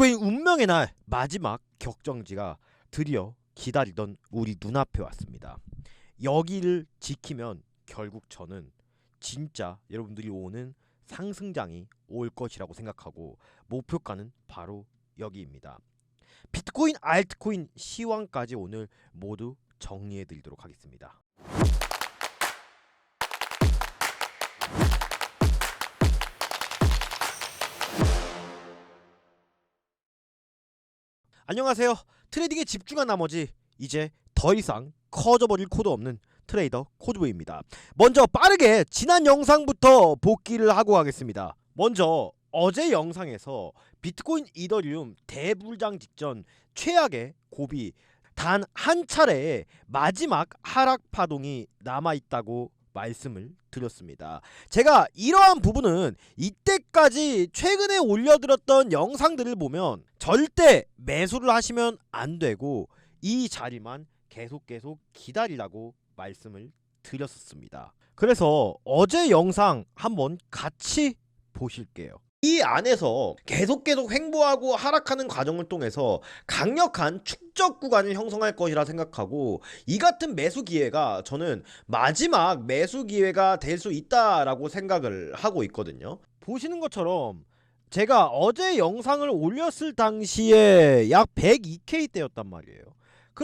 비트코인 운명의 날 마지막 격정지가 드디어 기다리던 우리 눈앞에 왔습니다. 여기를 지키면 결국 저는 진짜 여러분들이 오는 상승장이 올 것이라고 생각하고 목표가는 바로 여기입니다. 비트코인, 알트코인, 시황까지 오늘 모두 정리해 드리도록 하겠습니다. 안녕하세요. 트레이딩에 집중한 나머지 이제 더 이상 커져버릴 코드 없는 트레이더 코드보입니다. 먼저 빠르게 지난 영상부터 복귀를 하고 가겠습니다. 먼저 어제 영상에서 비트코인 이더리움 대불장 직전 최악의 고비 단 한 차례의 마지막 하락 파동이 남아 있다고 말씀을 드렸습니다. 제가 이러한 부분은 이때까지 최근에 올려드렸던 영상들을 보면 절대 매수를 하시면 안 되고 이 자리만 계속 계속 기다리라고 말씀을 드렸었습니다. 그래서 어제 영상 한번 같이 보실게요. 이 안에서 계속 계속 횡보하고 하락하는 과정을 통해서 강력한 축적 구간을 형성할 것이라 생각하고 이 같은 매수 기회가 저는 마지막 매수 기회가 될 수 있다라고 생각을 하고 있거든요. 보시는 것처럼 제가 어제 영상을 올렸을 당시에 약 102K 대였단 말이에요.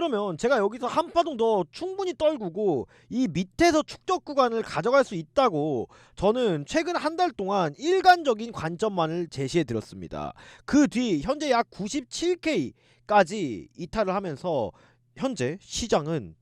그러면 제가 여기서 한 파동 더 충분히 떨구고 이 밑에서 축적 구간을 가져갈 수 있다고 저는 최근 한 달 동안 일관적인 관점만을 제시해 드렸습니다. 그 뒤 현재 약 97K까지 이탈을 하면서 현재 시장은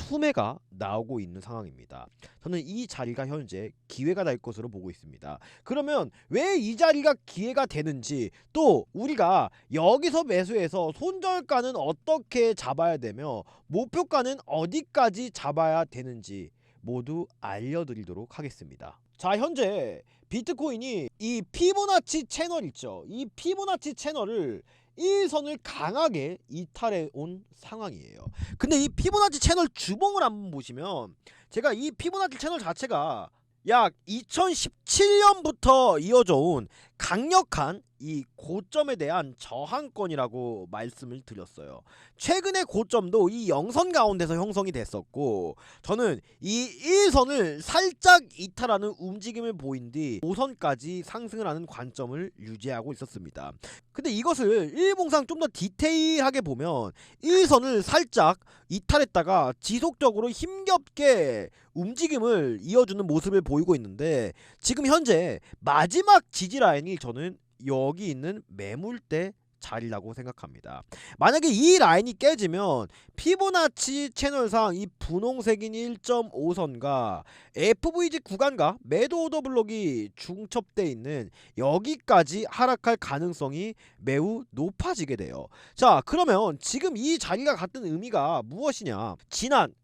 투매가 나오고 있는 상황입니다. 저는 이 자리가 현재 기회가 될 것으로 보고 있습니다. 그러면 왜 이 자리가 기회가 되는지 또 우리가 여기서 매수해서 손절가는 어떻게 잡아야 되며 목표가는 어디까지 잡아야 되는지 모두 알려드리도록 하겠습니다. 자 현재 비트코인이 이 피보나치 채널 있죠. 이 피보나치 채널을 1선을 강하게 이탈해 온 상황이에요. 근데 이 피보나치 채널 주봉을 한번 보시면 제가 이 피보나치 채널 자체가 약 2017년부터 이어져 온 강력한 이 고점에 대한 저항권이라고 말씀을 드렸어요. 최근의 고점도 이 영선 가운데서 형성이 됐었고 저는 이 1선을 살짝 이탈하는 움직임을 보인 뒤 5선까지 상승을 하는 관점을 유지하고 있었습니다. 근데 이것을 일봉상 좀 더 디테일하게 보면 1선을 살짝 이탈했다가 지속적으로 힘겹게 움직임을 이어주는 모습을 보이고 있는데 지금 현재 마지막 지지 라인이 저는 여기 있는 매물대 자리라고 생각합니다. 만약에 이 라인이 깨지면 피보나치 채널상 이 분홍색인 1.5선과 FVG 구간과 매도 오더 블록이 중첩돼 있는 여기까지 하락할 가능성이 매우 높아지게 돼요. 자, 그러면 지금 이 자리가 갖는 의미가 무엇이냐? 지난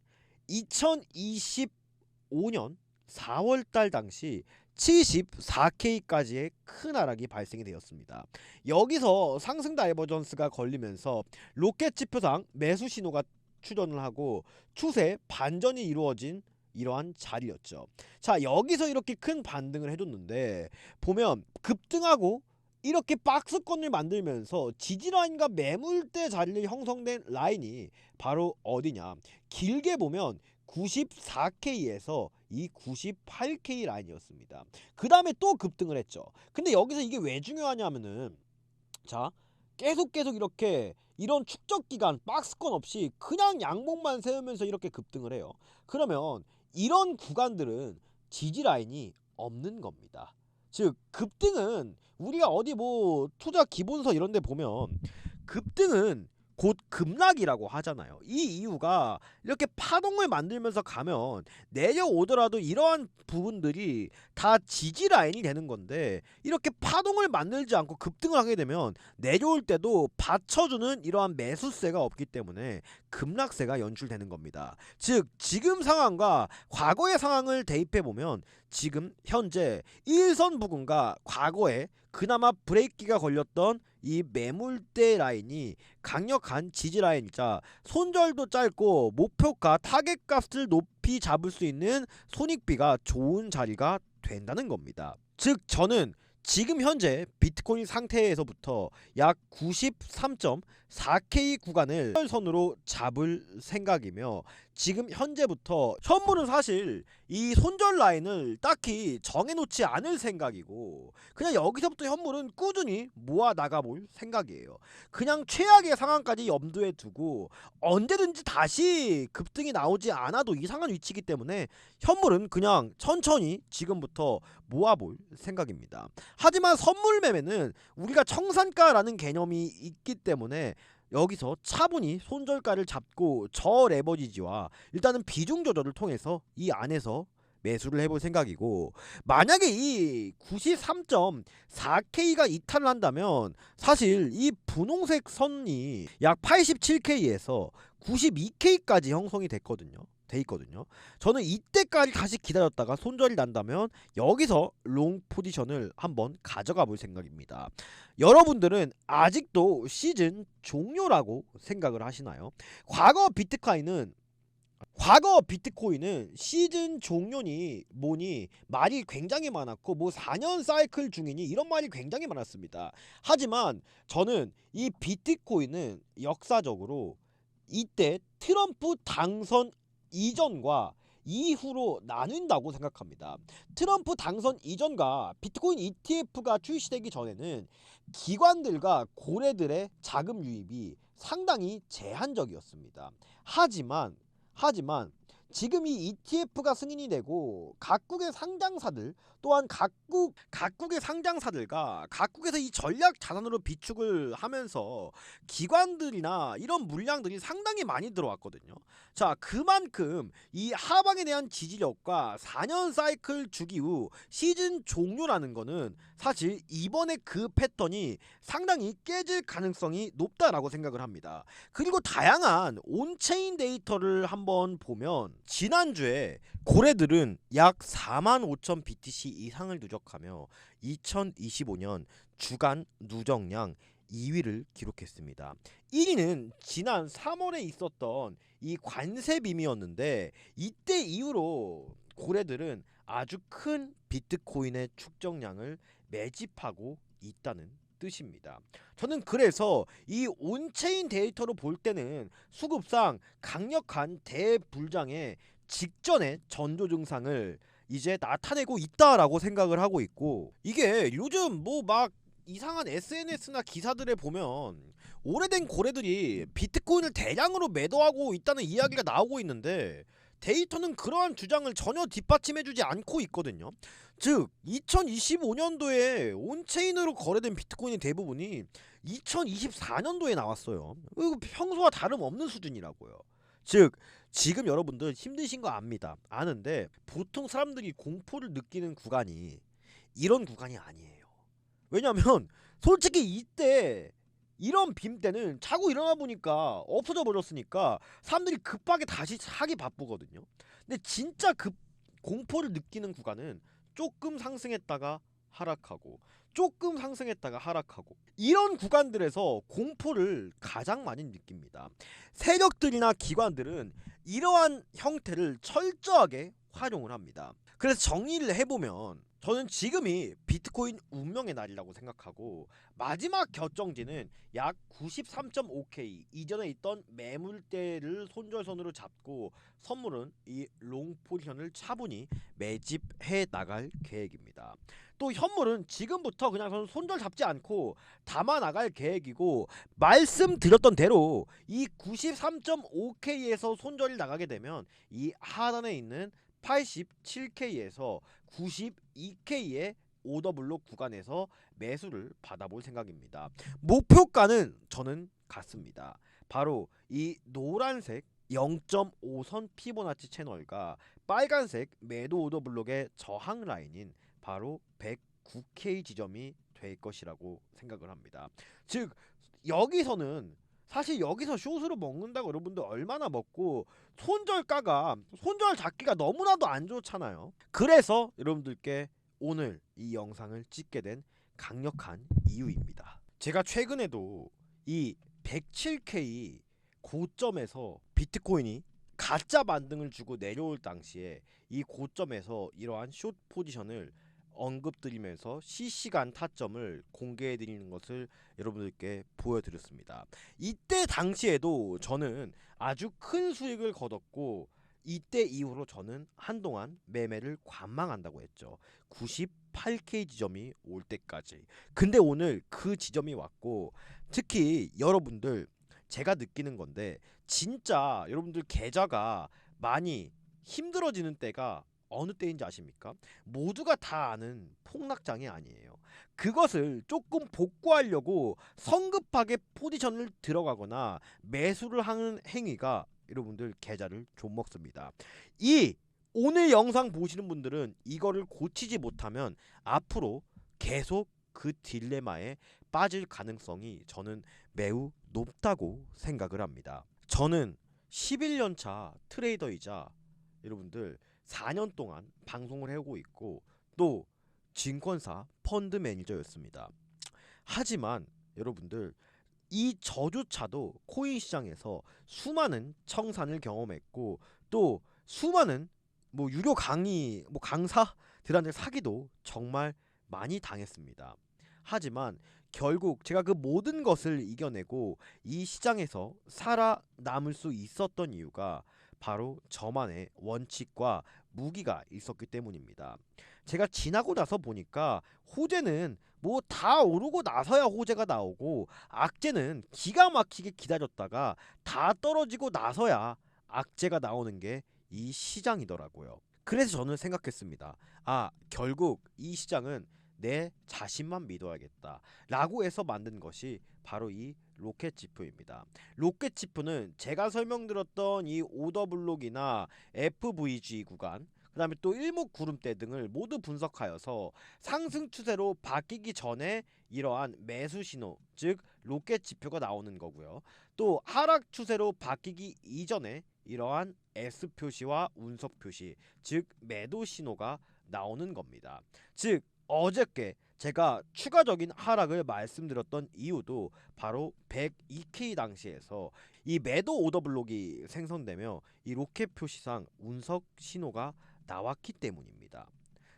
2025년 4월 달 당시 74K까지의 큰 하락이 발생이 되었습니다. 여기서 상승 다이버전스가 걸리면서 로켓 지표상 매수 신호가 출현을 하고 추세 반전이 이루어진 이러한 자리였죠. 자 여기서 이렇게 큰 반등을 해줬는데 보면 급등하고 이렇게 박스권을 만들면서 지지라인과 매물대 자리를 형성된 라인이 바로 어디냐 길게 보면 94K에서 이 98K 라인이었습니다. 그 다음에 또 급등을 했죠. 근데 여기서 이게 왜 중요하냐면은 자 계속 계속 이렇게 이런 축적 기간 박스권 없이 그냥 양봉만 세우면서 이렇게 급등을 해요. 그러면 이런 구간들은 지지 라인이 없는 겁니다. 즉 급등은 우리가 어디 뭐 투자 기본서 이런 데 보면 급등은 곧 급락이라고 하잖아요. 이 이유가 이렇게 파동을 만들면서 가면 내려오더라도 이러한 부분들이 다 지지 라인이 되는 건데 이렇게 파동을 만들지 않고 급등을 하게 되면 내려올 때도 받쳐주는 이러한 매수세가 없기 때문에 급락세가 연출되는 겁니다. 즉 지금 상황과 과거의 상황을 대입해 보면 지금 현재 일선 부근과 과거에 그나마 브레이크가 걸렸던 이 매물대 라인이 강력한 지지 라인이자 손절도 짧고 목표가 타겟 값을 높이 잡을 수 있는 손익비가 좋은 자리가 된다는 겁니다. 즉 저는 지금 현재 비트코인 상태에서부터 약 93.4K 구간을 선으로 잡을 생각이며 지금 현재부터 현물은 사실 이 손절 라인을 딱히 정해놓지 않을 생각이고 그냥 여기서부터 현물은 꾸준히 모아 나가볼 생각이에요. 그냥 최악의 상황까지 염두에 두고 언제든지 다시 급등이 나오지 않아도 이상한 위치이기 때문에 현물은 그냥 천천히 지금부터 모아볼 생각입니다. 하지만 선물 매매는 우리가 청산가라는 개념이 있기 때문에 여기서 차분히 손절가를 잡고 저 레버리지와 일단은 비중 조절을 통해서 이 안에서 매수를 해볼 생각이고 만약에 이 93.4K가 이탈을 한다면 사실 이 분홍색 선이 약 87K에서 92K까지 형성이 됐거든요. 돼 있거든요. 저는 이때까지 다시 기다렸다가 손절이 난다면 여기서 롱 포지션을 한번 가져가 볼 생각입니다. 여러분들은 아직도 시즌 종료라고 생각을 하시나요? 과거 비트코인은 과거 비트코인은 시즌 종료니 뭐니 말이 굉장히 많았고 뭐 4년 사이클 중이니 이런 말이 굉장히 많았습니다. 하지만 저는 이 비트코인은 역사적으로 이때 트럼프 당선 이전과 이후로 나뉜다고 생각합니다. 트럼프 당선 이전과 비트코인 ETF가 출시되기 전에는 기관들과 고래들의 자금 유입이 상당히 제한적이었습니다. 하지만 하지만 지금 이 ETF가 승인이 되고 각국의 상장사들 또한 각국 각국의 상장사들과 각국에서 이 전략 자산으로 비축을 하면서 기관들이나 이런 물량들이 상당히 많이 들어왔거든요. 자, 그만큼 이 하방에 대한 지지력과 4년 사이클 주기 후 시즌 종료라는 거는 사실 이번에 그 패턴이 상당히 깨질 가능성이 높다라고 생각을 합니다. 그리고 다양한 온체인 데이터를 한번 보면 지난주에 고래들은 약 4만 5천 BTC 이상을 누적하며 2025년 주간 누적량 2위를 기록했습니다. 1위는 지난 3월에 있었던 이 관세 빔이었는데 이때 이후로 고래들은 아주 큰 비트코인의 축적량을 매집하고 있다는 뜻입니다. 저는 그래서 이 온체인 데이터로 볼 때는 수급상 강력한 대불장의 직전의 전조 증상을 이제 나타내고 있다라고 생각을 하고 있고 이게 요즘 뭐 막 이상한 SNS나 기사들에 보면 오래된 고래들이 비트코인을 대량으로 매도하고 있다는 이야기가 나오고 있는데 데이터는 그러한 주장을 전혀 뒷받침해주지 않고 있거든요. 즉 2025년도에 온체인으로 거래된 비트코인의 대부분이 2024년도에 나왔어요. 이거 평소와 다름없는 수준이라고요. 즉 지금 여러분들 힘드신 거 압니다. 아는데 보통 사람들이 공포를 느끼는 구간이 이런 구간이 아니에요. 왜냐면 솔직히 이때 이런 빔 때는 자고 일어나 보니까 없어져 버렸으니까 사람들이 급하게 다시 사기 바쁘거든요. 근데 진짜 급 공포를 느끼는 구간은 조금 상승했다가 하락하고 조금 상승했다가 하락하고 이런 구간들에서 공포를 가장 많이 느낍니다. 세력들이나 기관들은 이러한 형태를 철저하게 활용을 합니다. 그래서 정리를 해보면 저는 지금이 비트코인 운명의 날이라고 생각하고 마지막 결정지는 약 93.5K 이전에 있던 매물대를 손절선으로 잡고 선물은 이 롱 포지션을 차분히 매집해 나갈 계획입니다. 또 현물은 지금부터 그냥 손절 잡지 않고 담아 나갈 계획이고 말씀드렸던 대로 이 93.5K에서 손절이 나가게 되면 이 하단에 있는 87K에서 92K의 오더블록 구간에서 매수를 받아볼 생각입니다. 목표가는 저는 같습니다. 바로 이 노란색 0.5선 피보나치 채널과 빨간색 매도 오더블록의 저항 라인인 바로 109K 지점이 될 것이라고 생각을 합니다. 즉 여기서는 사실 여기서 숏으로 먹는다고 여러분들 얼마나 먹고 손절가가 손절 잡기가 너무나도 안 좋잖아요. 그래서 여러분들께 오늘 이 영상을 찍게 된 강력한 이유입니다. 제가 최근에도 이 107K 고점에서 비트코인이 가짜 반등을 주고 내려올 당시에 이 고점에서 이러한 숏 포지션을 언급드리면서 실시간 타점을 공개해 드리는 것을 여러분들께 보여드렸습니다. 이때 당시에도 저는 아주 큰 수익을 거뒀고 이때 이후로 저는 한동안 매매를 관망한다고 했죠. 98K 지점이 올 때까지. 근데 오늘 그 지점이 왔고 특히 여러분들 제가 느끼는 건데 진짜 여러분들 계좌가 많이 힘들어지는 때가 어느 때인지 아십니까? 모두가 다 아는 폭락장이 아니에요. 그것을 조금 복구하려고 성급하게 포지션을 들어가거나 매수를 하는 행위가 여러분들 계좌를 좀 먹습니다. 이 오늘 영상 보시는 분들은 이거를 고치지 못하면 앞으로 계속 그 딜레마에 빠질 가능성이 저는 매우 높다고 생각을 합니다. 저는 11년 차 트레이더이자 여러분들 4년 동안 방송을 해오고 있고 또 증권사 펀드 매니저였습니다. 하지만 여러분들 이 저조차도 코인 시장에서 수많은 청산을 경험했고 또 수많은 뭐 유료 강의 뭐 강사들한테 사기도 정말 많이 당했습니다. 하지만 결국 제가 그 모든 것을 이겨내고 이 시장에서 살아남을 수 있었던 이유가 바로 저만의 원칙과 무기가 있었기 때문입니다. 제가 지나고 나서 보니까 호재는 뭐 다 오르고 나서야 호재가 나오고 악재는 기가 막히게 기다렸다가 다 떨어지고 나서야 악재가 나오는 게 이 시장이더라고요. 그래서 저는 생각했습니다. 아, 결국 이 시장은 내 자신만 믿어야겠다. 라고 해서 만든 것이 바로 이 로켓 지표입니다. 로켓 지표는 제가 설명드렸던 이 오더 블록이나 FVG 구간 그 다음에 또 일목 구름대 등을 모두 분석하여서 상승 추세로 바뀌기 전에 이러한 매수 신호 즉 로켓 지표가 나오는 거고요. 또 하락 추세로 바뀌기 이전에 이러한 S 표시와 운석 표시 즉 매도 신호가 나오는 겁니다. 즉 어저께 제가 추가적인 하락을 말씀드렸던 이유도 바로 102K 당시에서 이 매도 오더 블록이 생성되며 이 로켓 표시상 운석 신호가 나왔기 때문입니다.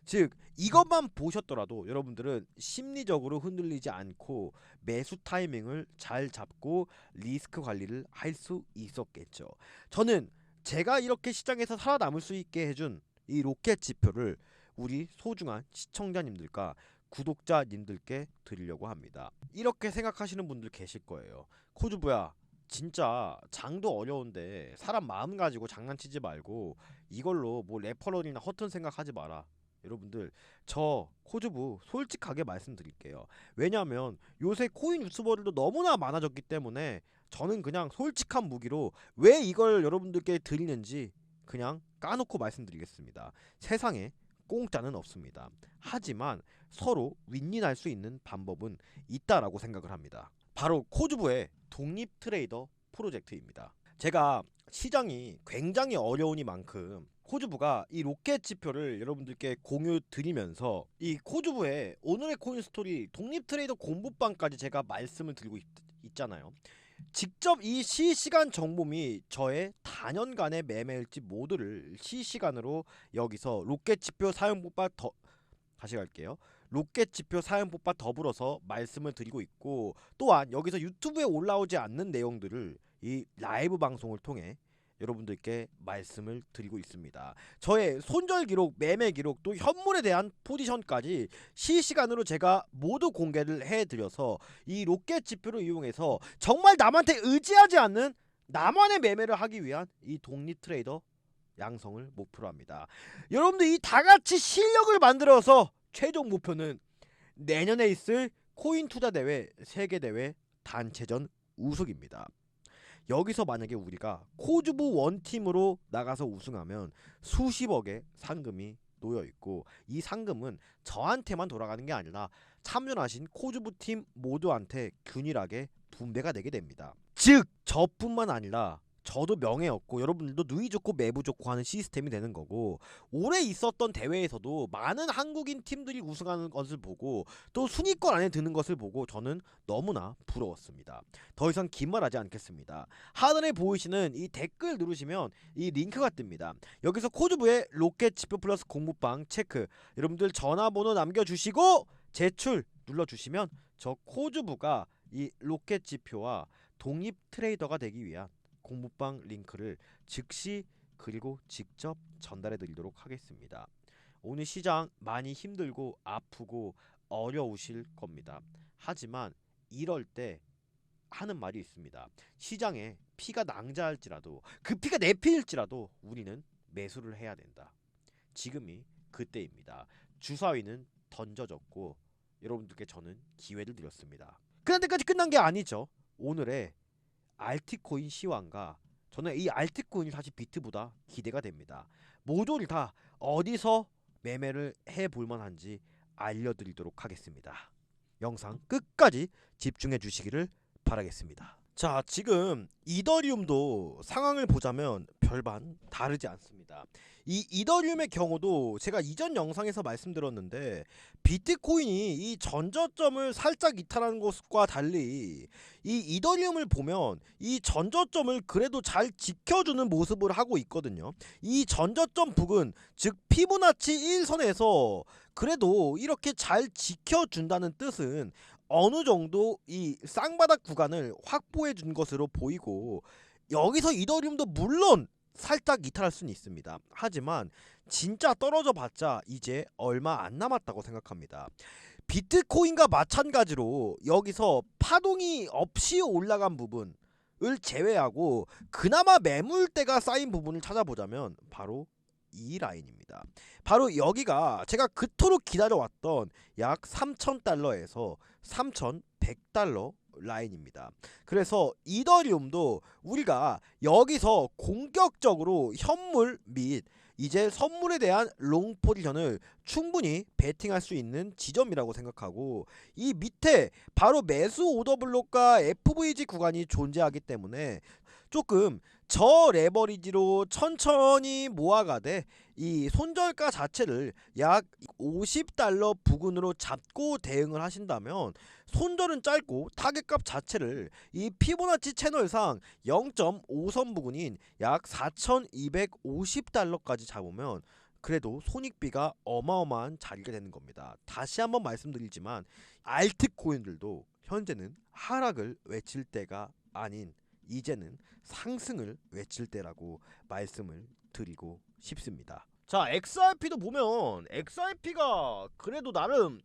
즉 이것만 보셨더라도 여러분들은 심리적으로 흔들리지 않고 매수 타이밍을 잘 잡고 리스크 관리를 할 수 있었겠죠. 저는 제가 이렇게 시장에서 살아남을 수 있게 해준 이 로켓 지표를 우리 소중한 시청자님들과 구독자님들께 드리려고 합니다. 이렇게 생각하시는 분들 계실 거예요. 코주부야, 진짜 장도 어려운데 사람 마음 가지고 장난치지 말고 이걸로 뭐 레퍼럴이나 허튼 생각하지 마라. 여러분들 저 코주부 솔직하게 말씀드릴게요. 왜냐하면 요새 코인 유튜버들도 너무나 많아졌기 때문에 저는 그냥 솔직한 무기로 왜 이걸 여러분들께 드리는지 그냥 까놓고 말씀드리겠습니다. 세상에 공짜는 없습니다. 하지만 서로 윈윈할 수 있는 방법은 있다라고 생각을 합니다. 바로 코주부의 독립 트레이더 프로젝트입니다. 제가 시장이 굉장히 어려우니만큼 코주부가 이 로켓 지표를 여러분들께 공유 드리면서 이 코주부의 오늘의 코인 스토리 독립 트레이더 공부방까지 제가 말씀을 드리고 있, 있잖아요. 직접 이 실시간 정보 및 저의 단연간의 매매일지 모두를 실시간으로 여기서 로켓 지표 사용법과 더 다시 갈게요. 로켓 지표 사용법과 더불어서 말씀을 드리고 있고 또한 여기서 유튜브에 올라오지 않는 내용들을 이 라이브 방송을 통해 여러분들께 말씀을 드리고 있습니다. 저의 손절 기록, 매매 기록, 또 현물에 대한 포지션까지 실시간으로 제가 모두 공개를 해드려서 이 로켓 지표를 이용해서 정말 남한테 의지하지 않는 나만의 매매를 하기 위한 이 독립 트레이더 양성을 목표로 합니다. 여러분들 이 다 같이 실력을 만들어서 최종 목표는 내년에 있을 코인 투자 대회 세계 대회 단체전 우승입니다. 여기서 만약에 우리가 코주부 원팀으로 나가서 우승하면 수십억의 상금이 놓여 있고 이 상금은 저한테만 돌아가는 게 아니라 참여하신 코주부 팀 모두한테 균일하게 분배가 되게 됩니다. 즉 저뿐만 아니라 저도 명예였고 여러분들도 누이 좋고 매부 좋고 하는 시스템이 되는 거고 올해 있었던 대회에서도 많은 한국인 팀들이 우승하는 것을 보고 또 순위권 안에 드는 것을 보고 저는 너무나 부러웠습니다. 더 이상 긴 말하지 않겠습니다. 하단에 보이시는 이 댓글 누르시면 이 링크가 뜹니다. 여기서 코드부의 로켓 지표 플러스 공부방 체크 여러분들 전화번호 남겨주시고 제출 눌러주시면 저 코즈부가 이 로켓 지표와 독립 트레이더가 되기 위한 공부방 링크를 즉시 그리고 직접 전달해 드리도록 하겠습니다. 오늘 시장 많이 힘들고 아프고 어려우실 겁니다. 하지만 이럴 때 하는 말이 있습니다. 시장에 피가 낭자할지라도 그 피가 내 피일지라도 우리는 매수를 해야 된다. 지금이 그때입니다. 주사위는 던져졌고 여러분들께 저는 기회를 드렸습니다. 그런데까지 끝난 게 아니죠. 오늘의 알트코인 시황과 저는 이 알트코인이 사실 비트보다 기대가 됩니다. 모두를 다 어디서 매매를 해볼 만한지 알려드리도록 하겠습니다. 영상 끝까지 집중해 주시기를 바라겠습니다. 자, 지금 이더리움도 상황을 보자면 별반 다르지 않습니다. 이 이더리움의 경우도 제가 이전 영상에서 말씀드렸는데 비트코인이 이 전저점을 살짝 이탈하는 것과 달리 이 이더리움을 보면 이 전저점을 그래도 잘 지켜주는 모습을 하고 있거든요. 이 전저점 부근 즉 피보나치 1선에서 그래도 이렇게 잘 지켜준다는 뜻은 어느 정도 이 쌍바닥 구간을 확보해 준 것으로 보이고 여기서 이더리움도 물론 살짝 이탈할 수는 있습니다. 하지만 진짜 떨어져 봤자 이제 얼마 안 남았다고 생각합니다. 비트코인과 마찬가지로 여기서 파동이 없이 올라간 부분 을 제외하고 그나마 매물대가 쌓인 부분을 찾아보자면 바로 이 라인입니다. 바로 여기가 제가 그토록 기다려왔던 약 3,000달러에서 3,100달러 라인입니다. 그래서 이더리움도 우리가 여기서 공격적으로 현물 및 이제 선물에 대한 롱 포지션을 충분히 베팅할 수 있는 지점이라고 생각하고 이 밑에 바로 매수 오더 블록과 FVG 구간이 존재하기 때문에 조금 저 레버리지로 천천히 모아가되 이 손절가 자체를 약 50달러 부근으로 잡고 대응을 하신다면 손절은 짧고 타겟값 자체를 이 피보나치 채널상 0.5선 부근인 약 4,250달러까지 잡으면 그래도 손익비가 어마어마한 자리가 되는 겁니다. 다시 한번 말씀드리지만 알트코인들도 현재는 하락을 외칠 때가 아닌 이제는 상승을 외칠 때라고 말씀을 드리고 싶습니다. 자, XRP도 보면 XRP가 그래도 나름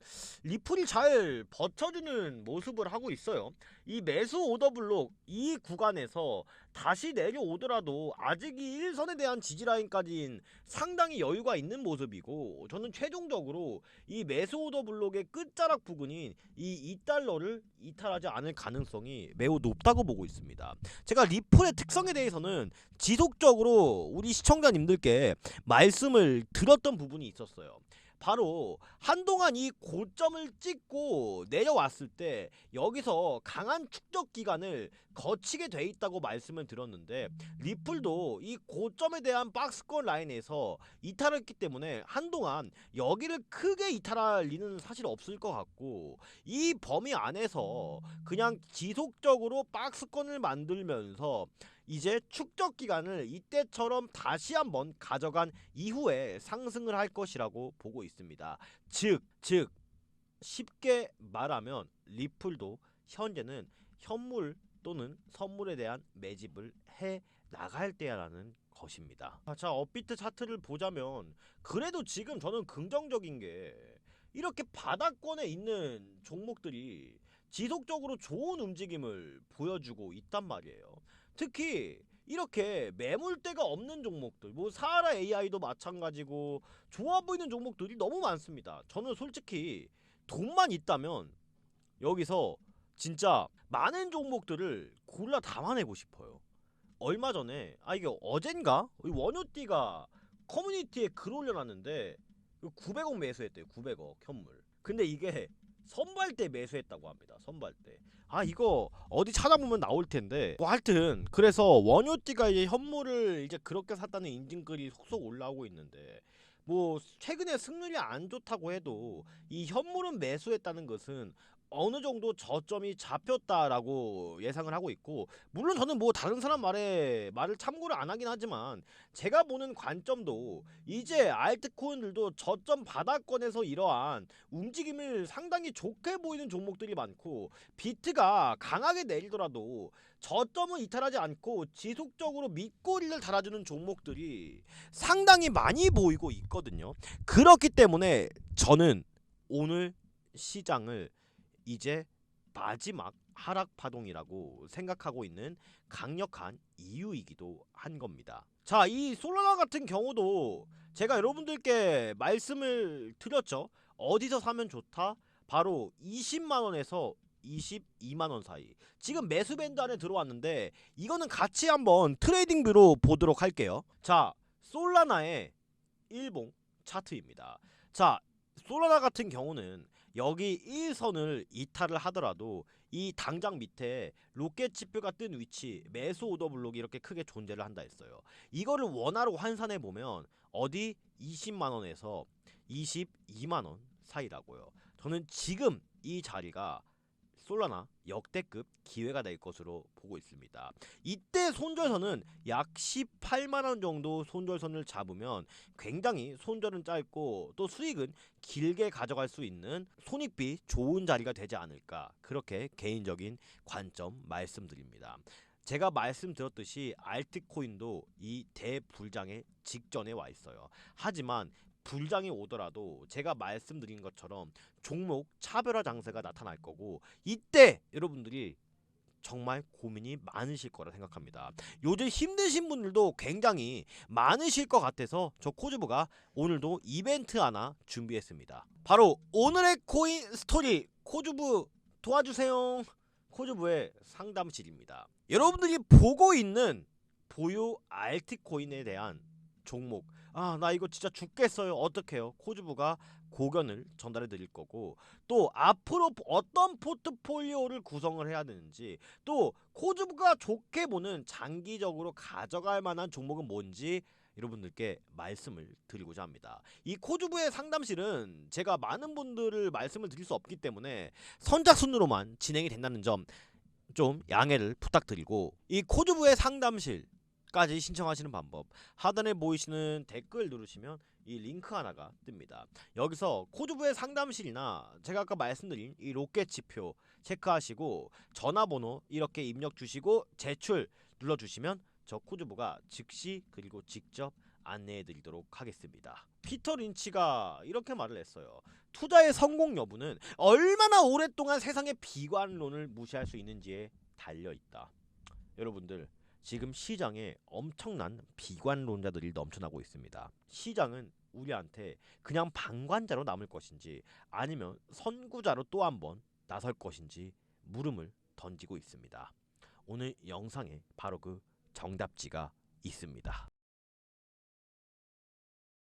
리플이 잘 버텨주는 모습을 하고 있어요. 이 매수 오더블록 이 구간에서 다시 내려오더라도 아직 이 1선에 대한 지지라인까지는 상당히 여유가 있는 모습이고 저는 최종적으로 이 매수 오더블록의 끝자락 부근인 이 2달러를 이탈하지 않을 가능성이 매우 높다고 보고 있습니다. 제가 리플의 특성에 대해서는 지속적으로 우리 시청자님들께 말씀을 드렸던 부분이 있었어요. 바로 한동안 이 고점을 찍고 내려왔을 때 여기서 강한 축적 기간을 거치게 돼 있다고 말씀을 드렸는데 리플도 이 고점에 대한 박스권 라인에서 이탈했기 때문에 한동안 여기를 크게 이탈할 리는 사실 없을 것 같고 이 범위 안에서 그냥 지속적으로 박스권을 만들면서 이제 축적 기간을 이때처럼 다시 한번 가져간 이후에 상승을 할 것이라고 보고 있습니다. 즉, 즉 쉽게 말하면 리플도 현재는 현물 또는 선물에 대한 매집을 해 나갈 때야라는 것입니다. 아, 자, 업비트 차트를 보자면 그래도 지금 저는 긍정적인 게 이렇게 바닥권에 있는 종목들이 지속적으로 좋은 움직임을 보여주고 있단 말이에요. 특히 이렇게 매물대가 없는 종목들 뭐 사하라 AI도 마찬가지고 좋아 보이는 종목들이 너무 많습니다. 저는 솔직히 돈만 있다면 여기서 진짜 많은 종목들을 골라 담아내고 싶어요. 얼마 전에 아 이게 어젠가 원효띠가 커뮤니티에 글 올려놨는데 900억 매수했대요. 900억 현물. 근데 이게 선발 때 매수했다고 합니다. 선발 때. 아 이거 어디 찾아보면 나올 텐데. 뭐 하여튼 그래서 원효띠가 이제 현물을 이제 그렇게 샀다는 인증글이 속속 올라오고 있는데 뭐 최근에 승률이 안 좋다고 해도 이 현물은 매수했다는 것은 어느 정도 저점이 잡혔다라고 예상을 하고 있고 물론 저는 뭐 다른 사람 말에 말을 참고를 안 하긴 하지만 제가 보는 관점도 이제 알트코인들도 저점 바닥권에서 이러한 움직임을 상당히 좋게 보이는 종목들이 많고 비트가 강하게 내리더라도 저점을 이탈하지 않고 지속적으로 밑꼬리를 달아주는 종목들이 상당히 많이 보이고 있거든요. 그렇기 때문에 저는 오늘 시장을 이제 마지막 하락 파동이라고 생각하고 있는 강력한 이유이기도 한 겁니다. 자, 이 솔라나 같은 경우도 제가 여러분들께 말씀을 드렸죠. 어디서 사면 좋다? 바로 20만 원에서 22만 원 사이. 지금 매수 밴드 안에 들어왔는데 이거는 같이 한번 트레이딩 뷰로 보도록 할게요. 자, 솔라나의 일봉 차트입니다. 자, 솔라나 같은 경우는 여기 1선을 이탈을 하더라도 이 당장 밑에 로켓 지표가 뜬 위치 매수 오더 블록이 이렇게 크게 존재를 한다 했어요. 이거를 원화로 환산해 보면 어디 20만 원에서 22만 원 사이라고요. 저는 지금 이 자리가 솔라나 역대급 기회가 될 것으로 보고 있습니다. 이때 손절선은 약 18만 원 정도 손절선을 잡으면 굉장히 손절은 짧고 또 수익은 길게 가져갈 수 있는 손익비 좋은 자리가 되지 않을까 그렇게 개인적인 관점 말씀드립니다. 제가 말씀드렸듯이 알트코인도 이 대불장의 직전에 와 있어요. 하지만 불장이 오더라도 제가 말씀드린 것처럼 종목 차별화 장세가 나타날 거고 이때 여러분들이 정말 고민이 많으실 거라 생각합니다. 요즘 힘드신 분들도 굉장히 많으실 것 같아서 저 코즈부가 오늘도 이벤트 하나 준비했습니다. 바로 오늘의 코인 스토리 코즈부 도와주세요. 코즈부의 상담실입니다. 여러분들이 보고 있는 보유 알트코인에 대한 종목 아 나 이거 진짜 죽겠어요 어떡해요 코즈부가 고견을 전달해 드릴 거고 또 앞으로 어떤 포트폴리오를 구성을 해야 되는지 또 코즈부가 좋게 보는 장기적으로 가져갈 만한 종목은 뭔지 여러분들께 말씀을 드리고자 합니다. 이 코즈부의 상담실은 제가 많은 분들을 말씀을 드릴 수 없기 때문에 선착순으로만 진행이 된다는 점 좀 양해를 부탁드리고 이 코즈부의 상담실 까지 신청하시는 방법 하단에 보이시는 댓글 누르시면 이 링크 하나가 뜹니다. 여기서 코드부의 상담실이나 제가 아까 말씀드린 이 로켓 지표 체크하시고 전화번호 이렇게 입력 주시고 제출 눌러주시면 저 코드부가 즉시 그리고 직접 안내해 드리도록 하겠습니다. 피터 린치가 이렇게 말을 했어요. 투자의 성공 여부는 얼마나 오랫동안 세상의 비관론을 무시할 수 있는지에 달려 있다. 여러분들 지금 시장에 엄청난 비관론자들이 넘쳐나고 있습니다. 시장은 우리한테 그냥 방관자로 남을 것인지 아니면 선구자로 또 한 번 나설 것인지 물음을 던지고 있습니다. 오늘 영상에 바로 그 정답지가 있습니다.